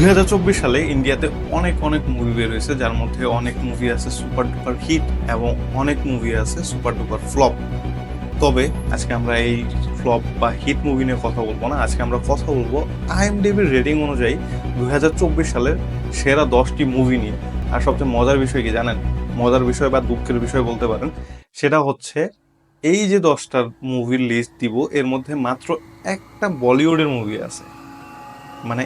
দুই হাজার চব্বিশ সালে ইন্ডিয়াতে অনেক অনেক মুভি বের হয়েছে যার মধ্যে অনেক মুভি আছে সুপার ডুপার হিট এবং অনেক মুভি আছে সুপার ডুপার ফ্লপ তবে আজকে আমরা এই ফ্লপ বা হিট মুভি নিয়ে কথা বলব না। আজকে আমরা কথা বলব আইএমডিবির রেটিং অনুযায়ী দুই হাজার চব্বিশ সালের সেরা দশটি মুভি নিয়ে। আর সবচেয়ে মজার বিষয় কি জানেন? মজার বিষয় বা দুঃখের বিষয় বলতে পারেন, সেটা হচ্ছে এই যে দশটার মুভির লিস্ট দিব, এর মধ্যে মাত্র একটা বলিউডের মুভি আছে। মানে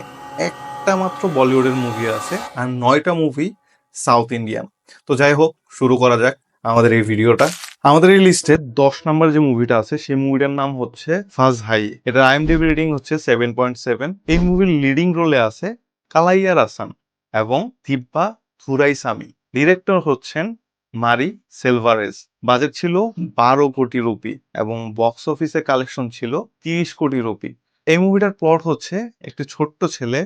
একটা মাত্র বলিউডের মুভি আছে, আর নয়টা মুভি সাউথ ইন্ডিয়ান তো যাই হোক, শুরু করা যাক আমাদের এই ভিডিওটা আমাদের এই লিস্টে দশ নম্বর যে মুভিটা আছে, সেই মুভিটার নাম হচ্ছে ফাজ হাই এটা আইএমডিবি রেটিং হচ্ছে সেভেন পয়েন্ট সেভেন এই মুভির লিডিং রোলে আছে কালাইয়ার আসান এবং দিব্যা থুরাইসামি ডিরেক্টর হচ্ছেন মারি সেলভারেজ বাজেট ছিল বারো কোটি রুপি এবং বক্স অফিসে কালেকশন ছিল তিরিশ কোটি রুপি। এই মুভিটার প্লট হচ্ছে একটি ছোট্ট ছেলে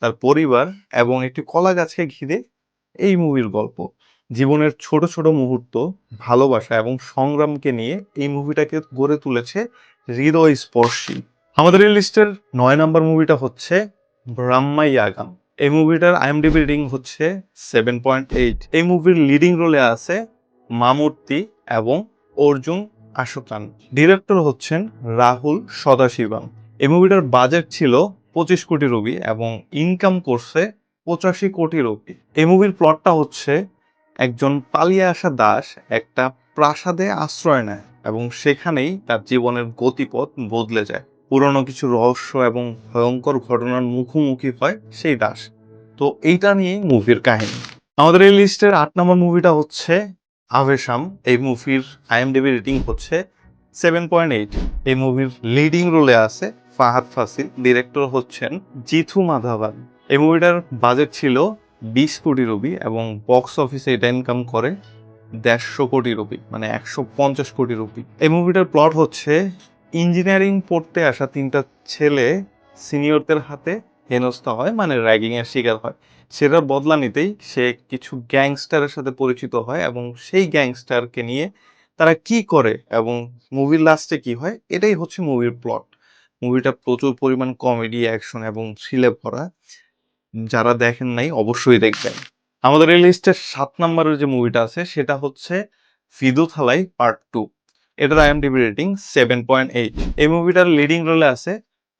তার পরিবার এবং একটি কলা গাছকে ঘিরে এই মুভির গল্প। জীবনের ছোট ছোট মুহূর্ত, ভালোবাসা এবং সংগ্রামকে নিয়ে এই মুভিটাকে গড়ে তুলেছে হৃদয় স্পর্শী। আমাদের এই লিস্টের নয় নম্বর মুভিটা হচ্ছে ব্রাহ্মাই আগাম। এই মুভিটার আইএমডিবি রেটিং হচ্ছে সেভেন পয়েন্ট এইট এই মুভির লিডিং রোলে আছে মামূর্তি এবং অর্জুন আশোকান। ডিরেক্টর হচ্ছেন রাহুল সদাশিবাম। এই মুভিটার বাজেট ছিল পঁচিশ কোটি রুপি এবং ইনকাম করছে পঁচাশি কোটি রুপি এই মুভির প্লটটা হচ্ছে একজন পালিয়ে আসা দাস একটা প্রাসাদে আশ্রয় নেয় এবং সেখানেই তার জীবনের গতিপথ বদলে যায়। পুরনো কিছু রহস্য এবং ভয়ঙ্কর ঘটনার মুখোমুখি হয় সেই দাস। তো এইটা নিয়েই মুভির কাহিনী। আমাদের এই লিস্টের আট নম্বর মুভিটা হচ্ছে আভেশাম। এই মুভির আইএমডিবি রেটিং হচ্ছে সেভেন পয়েন্ট এইট এই মুভির লিডিং রোলে আছে ফাহাদ ফাসিল ডিরেক্টর হচ্ছেন জিথু মাধাবান। এই মুভিটার বাজেট ছিল বিশ কোটি রুপি এবং বক্স অফিসে এটা ইনকাম করে দেড়শো কোটি রুপি মানে একশো পঞ্চাশ কোটি রুপি। এই মুভিটার প্লট হচ্ছে ইঞ্জিনিয়ারিং পড়তে আসা তিনটা ছেলে সিনিয়রদের হাতে হেনস্থা হয় মানে র্যাগিং এর শিকার হয়। সেটার বদলা নিতেই সে কিছু গ্যাংস্টারের সাথে পরিচিত হয় এবং সেই গ্যাংস্টারকে নিয়ে তারা কি করে এবং মুভির লাস্টে কি হয়, এটাই হচ্ছে মুভির প্লট মুভিটা প্রচুর পরিমাণ কমেডি অ্যাকশন এবং থ্রিলে ভরা। যারা দেখেন নাই, অবশ্যই দেখবেন। আমাদের এই লিস্টের সাত নম্বরের যে মুভিটা আছে, সেটা হচ্ছে ফিদু থালাই পার্ট টু এটার I M IMDb rating seven point eight এই মুভিটার লিডিং রোলে আছে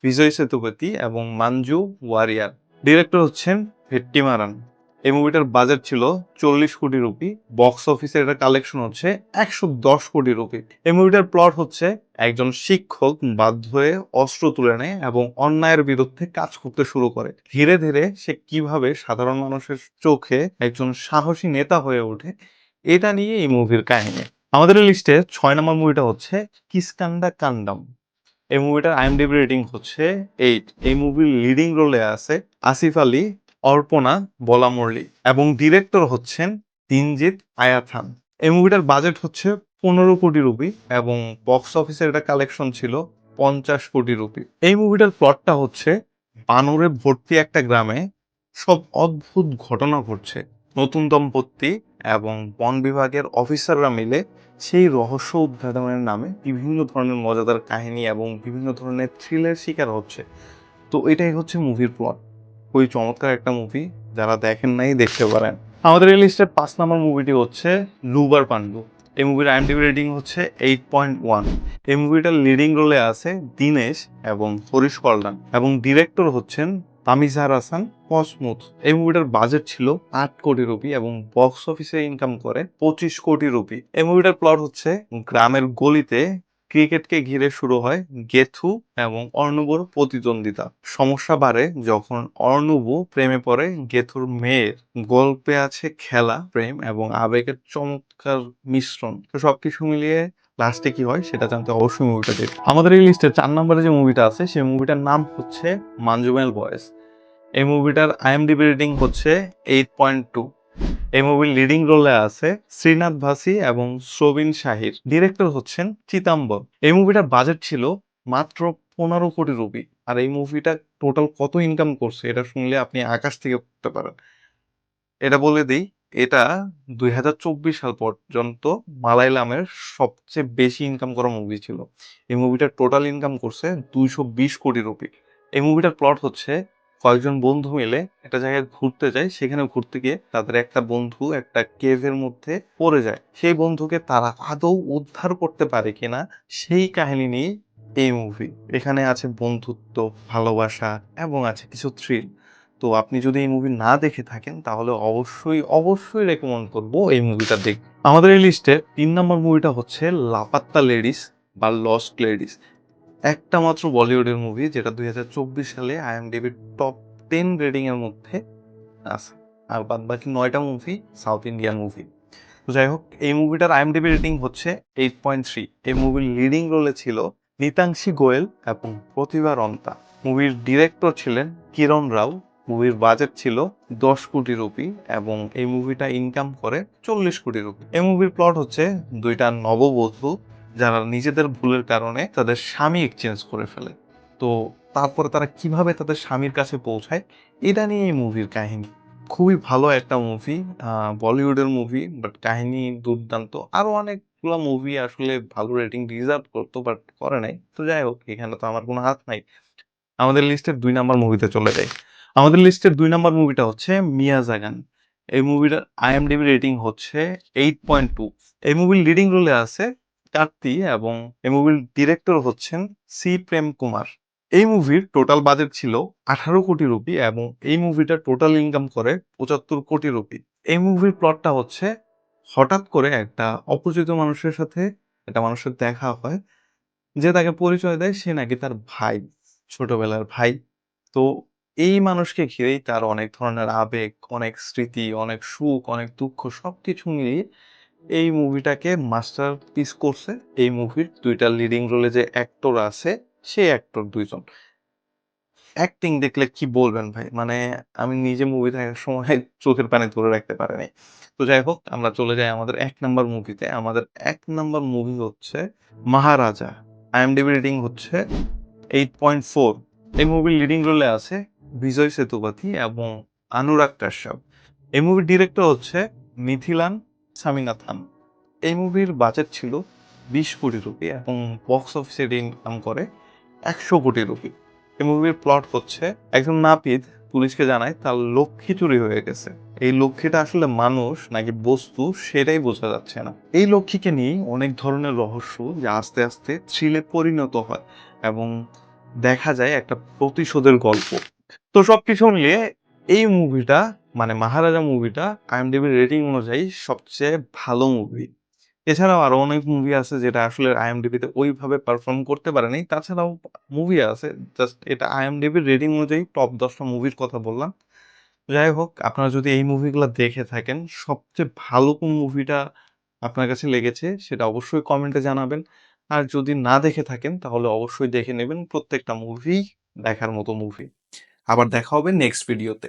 বিজয় সেতুপতি এবং মাঞ্জু ওয়ারিয়ার। ডিরেক্টর হচ্ছেন ভেট্টিমারান এই মুভিটার বাজেট ছিল চল্লিশ কোটি রুপি বক্স অফিসে এটা কালেকশন হচ্ছে একশো দশ কোটি রুপি এই মুভিটার প্লট হচ্ছে একজন শিক্ষক বাধ্য হয়ে অস্ত্র তুলে নেয় এবং অন্যায়ের বিরুদ্ধে কাজ করতে শুরু করে। ধীরে ধীরে সে কীভাবে সাধারণ মানুষের চোখে একজন সাহসী নেতা হয়ে ওঠে, এটা নিয়ে এই মুভির কাহিনী। আমাদের লিস্টে ছয় নম্বর মুভিটা হচ্ছে কিসকান্ডা কান্ডাম এই মুভিটার আইএমডিবি রেটিং হচ্ছে এইট এই মুভির লিডিং রোলে আছে আসিফ আলী অর্পণা বলা এবং ডিরেক্টর হচ্ছেন দিনজিৎ আয়াথান। এই মুভিটার বাজেট হচ্ছে পনেরো কোটি রুপি এবং বক্স অফিসে এটা কালেকশন ছিল পঞ্চাশ কোটি রুপি। এই মুভিটার প্লটটা হচ্ছে বানরে ভর্তি একটা গ্রামে সব অদ্ভুত ঘটনা ঘটছে। নতুন দম্পতি এবং বন বিভাগের অফিসাররা মিলে সেই রহস্য উদ্ঘাটনের নামে বিভিন্ন ধরনের মজাদার কাহিনী এবং বিভিন্ন ধরনের থ্রিলের শিকার হচ্ছে। তো এটাই হচ্ছে মুভির প্লট। খুবই চমৎকার একটা মুভি যারা দেখেন নাই দেখতে পারেন। আমাদের এই লিস্টের পাঁচ নম্বর মুভিটি হচ্ছে লুবার পান্ডু এই মুভির আইএমডিবি রেটিং হচ্ছে এইট পয়েন্ট ওয়ান এই মুভিটার লিডিং রোলে আছে দীনেশ এবং হরিশ কল্যাণ এবং ডিরেক্টর হচ্ছেন তামিজার হাসান কসমুথ এই মুভিটার বাজেট ছিল আট কোটি রুপি এবং বক্স অফিসে ইনকাম করে পঁচিশ কোটি রুপি। এই মুভিটার প্লট হচ্ছে গ্রামের গলিতে ক্রিকেটকে ঘিরে শুরু হয় গেথু এবং অর্ণবর প্রতিদ্বন্দ্বিতা। সমস্যা বাড়ে যখন অর্ণব প্রেমে পড়ে গেথুর মেয়ের। গল্পে আছে খেলা, প্রেম এবং আবেগের চমৎকার মিশ্রণ। তো সবকিছু মিলিয়ে লাস্টে কি হয় সেটা জানতে অবশ্যই মুভিটা দেখবে আমাদের এই লিস্টে চার নম্বরে যে মুভিটা আছে, সেই মুভিটার নাম হচ্ছে মাঞ্জুমেল বয়েস এই মুভিটার আইএমডিবি রেটিং হচ্ছে এইট পয়েন্ট টু এই মুভির লিডিং রোলে আছে শ্রীনাথ ভাসি এবং শ্রবিন শাহির। ডিরেক্টর হচ্ছেন চিতাম্বর এই মুভিটার বাজেট ছিল মাত্র পনেরো কোটি রুপি। আর এই মুভিটা টোটাল কত ইনকাম করছে এটা শুনলে আপনি আকাশ থেকে পড়তে পারেন। এটা বলে দিই, এটা দুই হাজার চব্বিশ সাল পর্যন্ত মালায়ালামের সবচেয়ে বেশি ইনকাম করা মুভি ছিল। এই মুভিটার টোটাল ইনকাম করছে দুইশো বিশ কোটি রুপি। এই মুভিটার প্লট হচ্ছে কয়েকজন বন্ধু মিলে একটা জায়গায় ঘুরতে যায়। সেখানে ঘুরতে গিয়ে তাদের একটা বন্ধু একটা কেভের মধ্যে পড়ে যায়। সেই বন্ধুকে তারা আদৌ উদ্ধার করতে পারে কিনা সেই কাহিনী নিয়ে এই মুভি এখানে আছে বন্ধুত্ব, ভালোবাসা এবং আছে কিছু থ্রিল তো আপনি যদি এই মুভি না দেখে থাকেন, তাহলে অবশ্যই অবশ্যই রেকমেন্ড করব এই মুভিটা দেখ আমাদের এই লিস্টে তিন নম্বর মুভিটা হচ্ছে লাপাত্তা লেডিস বা লস্ট লেডিস একটা মাত্র বলিউডের মুভি যেটা দুই হাজার চব্বিশ সালে আইএমডিবির টপ টেন রেটিং এর মধ্যে আছে। আর বাদ বাকি নয়টা মুভি সাউথ ইন্ডিয়ান মুভি তো যাই হোক, এই মুভিটার আইএমডিবি রেটিং হচ্ছে এইট পয়েন্ট থ্রি এই মুভির লিডিং রোলে ছিল নিতাংশী গোয়েল এবং প্রতিভা রন্তা। মুভির ডিরেক্টর ছিলেন কিরণ রাও। মুভির বাজেট ছিল দশ কোটি রুপি এবং এই মুভিটা ইনকাম করে চল্লিশ কোটি রুপি। এই মুভির প্লট হচ্ছে দুইটা নববধূ যারা নিজেদের ভুলের কারণে তাদের স্বামী এক্সচেঞ্জ করে ফেলে। তো তারপরে তারা কীভাবে তাদের স্বামীর কাছে পৌঁছায়, এটা নিয়ে এই মুভির কাহিনী। খুবই ভালো একটা মুভি বলিউডের মুভি বাট কাহিনী দুর্দান্ত। আরও অনেকগুলো মুভি আসলে ভালো রেটিং ডিজার্ভ করতো বাট করে নাই। তো যাই হোক, এখানে তো আমার কোনো হাত নাই। আমাদের লিস্টের দুই নাম্বার মুভিতে চলে যাই। আমাদের লিস্টের দুই নাম্বার মুভিটা হচ্ছে মিয়া জাগান। এই মুভিটার আইএমডিবি রেটিং হচ্ছে এইট পয়েন্ট টু এই মুভির লিডিং রোলে আছে কার্তি এবং এই মুভির ডিরেক্টর হচ্ছেন সি প্রেম কুমার। এই মুভির টোটাল বাজেট ছিল আঠারো কোটি রুপি এবং এই মুভিটা টোটাল ইনকাম করে পঁচাত্তর কোটি রুপি। এই মুভির প্লটটা হচ্ছে হঠাৎ করে একটা অপরিচিত মানুষের সাথে একটা মানুষের দেখা হয়, যে তাকে পরিচয় দেয় সে নাকি তার ভাই, ছোটবেলার ভাই। তো এই মানুষকে ঘিরেই তার অনেক ধরনের আবেগ, অনেক স্মৃতি, অনেক সুখ, অনেক দুঃখ সব কিছু মিলিয়ে এই মুভিটাকে মাস্টার পিস করছে। এই মুভির দুইটা লিডিং রোলে যে অ্যাক্টর আছে, সেই অ্যাক্টর দুইজন। অ্যাক্টিং দেখলে কি বলবেন ভাই? মানে আমি নিজে মুভি দেখার সময় চোখের পানি ধরে রাখতে পারিনি। তো যাই হোক, আমরা চলে যাই আমাদের এক নাম্বার মুভিতে আমাদের এক নাম্বার মুভি হচ্ছে মহারাজা। আইএমডিবি রেটিং হচ্ছে এইট পয়েন্ট ফোর এই মুভির লিডিং রোলে আছে বিজয় সেতুপতি এবং অনুরাগ কাশ্যপ। এই মুভির ডিরেক্টর হচ্ছে মিথিলান স্বামীনাথন। এই মুভির বাজেট ছিল বিশ কোটি রুপি এবং বক্স অফিসে ইনকাম করে একশো কোটি রুপি। এই মুভির প্লট হচ্ছে, একজন নাপিত পুলিশকে জানায় তার লক্ষ্মী চুরি হয়ে গেছে। এই লক্ষ্মীটা আসলে মানুষ নাকি বস্তু সেটাই বোঝা যাচ্ছে না। এই লক্ষ্মীকে নিয়ে অনেক ধরনের রহস্য যা আস্তে আস্তে থ্রিলে পরিণত হয় এবং দেখা যায় একটা প্রতিশোধের গল্প। তো সবকিছু মিলিয়ে এই মুভিটা মানে মহারাজা মুভিটা আইএমডিবি রেটিং অনুযায়ী সবচেয়ে ভালো মুভি এছাড়াও আরও অনেক মুভি আছে যেটা আসলে আইএমডিবিতে ওইভাবে পারফর্ম করতে পারেনি। তাছাড়াও মুভি আছে জাস্ট এটা আইএমডিবির রেটিং অনুযায়ী টপ দশটা মুভির কথা বললাম। যাই হোক, আপনারা যদি এই মুভিগুলো দেখে থাকেন, সবচেয়ে ভালো কোন মুভিটা আপনার কাছে লেগেছে সেটা অবশ্যই কমেন্টে জানাবেন। আর যদি না দেখে থাকেন, তাহলে অবশ্যই দেখে নেবেন প্রত্যেকটা মুভি দেখার মতো মুভি আবার দেখা হবে নেক্সট ভিডিওতে